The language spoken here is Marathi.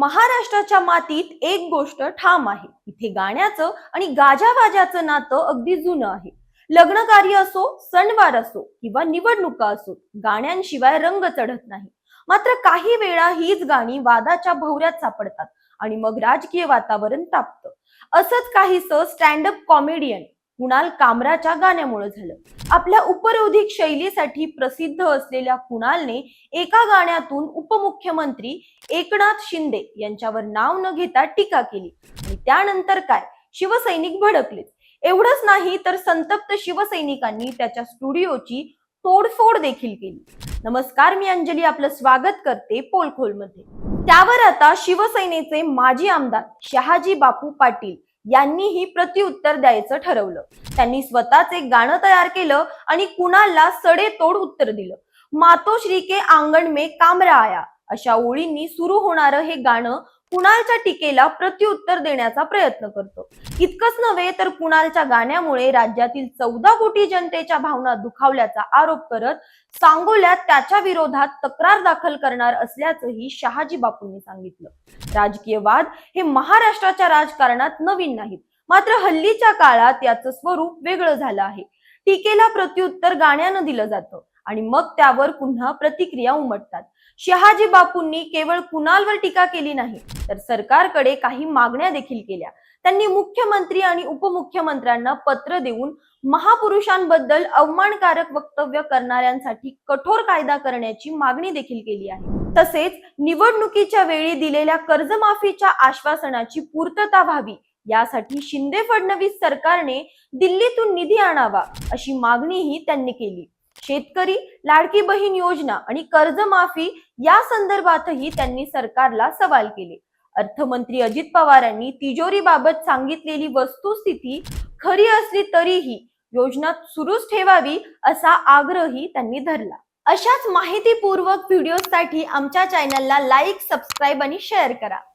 महाराष्ट्राच्या मातीत एक गोष्ट ठाम आहे. इथे गाण्याचं आणि गाजावाजाचं नातं अगदी जुनं आहे. लग्न कार्य असो सणवार असो किंवा निवडणुका असो गाण्यांशिवाय रंग चढत नाही. मात्र काही वेळा हीच गाणी वादाच्या भोवऱ्यात सापडतात आणि मग राजकीय वातावरण तापतं. असंच काहीस स्टँडअप कॉमेडियन कुणाल कामराच्या गाण्यामुळे झालं. आपल्या उपरोधिक शैलीसाठी प्रसिद्ध असलेल्या कुणालने एका गाण्यातून उपमुख्यमंत्री एकनाथ शिंदे यांच्यावर नाव न घेता टीका केली. आणि त्यानंतर काय? शिवसैनिक भडकले एवढंच नाही तर संतप्त शिवसैनिकांनी त्याच्या स्टुडिओची तोडफोड देखील केली. नमस्कार मी अंजली. आपलं स्वागत करते पोलखोलमध्ये. त्यावर आता शिवसेनेचे माजी आमदार शहाजी बापू पाटील यांनीही प्रतिउत्तर द्यायचं ठरवलं. त्यांनी स्वतःच एक गाणं तयार केलं आणि कुणाला सडेतोड उत्तर दिलं. मातोश्री के आंगण मे कामरा आया अशा ओळींनी सुरू होणारं हे गाणं कुणालच्या टीकेला प्रत्युत्तर देण्याचा प्रयत्न करतो. इतकंच नव्हे तर कुणालच्या गाण्यामुळे राज्यातील चौदा कोटी जनतेच्या भावना दुखावल्याचा आरोप करत सांगोल्यात त्याच्या विरोधात तक्रार दाखल करणार असल्याचंही शहाजी बापूंनी सांगितलं. राजकीय वाद हे महाराष्ट्राच्या राजकारणात नवीन नाहीत. मात्र हल्लीच्या काळात याचं स्वरूप वेगळं झालं आहे. टीकेला प्रत्युत्तर गाण्यानं दिलं जातं. आणि मग त्यावर पुन्हा प्रतिक्रिया उमटतात. शहाजी बापूंनी केवळ कुणालवर टीका केली नाही तर सरकारकडे काही मागण्या देखील केल्या. त्यांनी मुख्यमंत्री आणि उपमुख्यमंत्र्यांना पत्र देऊन महापुरुषांबद्दल अवमानकारक वक्तव्य करणाऱ्यांसाठी कठोर कायदा करण्याची मागणी देखील केली आहे. तसेच निवडणुकीच्या वेळी दिलेल्या कर्जमाफीच्या आश्वासनाची पूर्तता व्हावी यासाठी शिंदे फडणवीस सरकारने दिल्लीतून निधी आणावा अशी मागणीही त्यांनी केली. शेतकरी लाडकी बहीण योजना आणि कर्जमाफी या संदर्भातही त्यांनी सरकारला सवाल केले. अर्थमंत्री अजित पवारांनी तिजोरीबाबत सांगितलेली वस्तुस्थिती खरी असली तरीही योजना सुरूच ठेवावी असा आग्रही त्यांनी धरला. अशाच माहितीपूर्वक व्हिडिओसाठी आमच्या चॅनलला लाईक सबस्क्राईब आणि शेअर करा.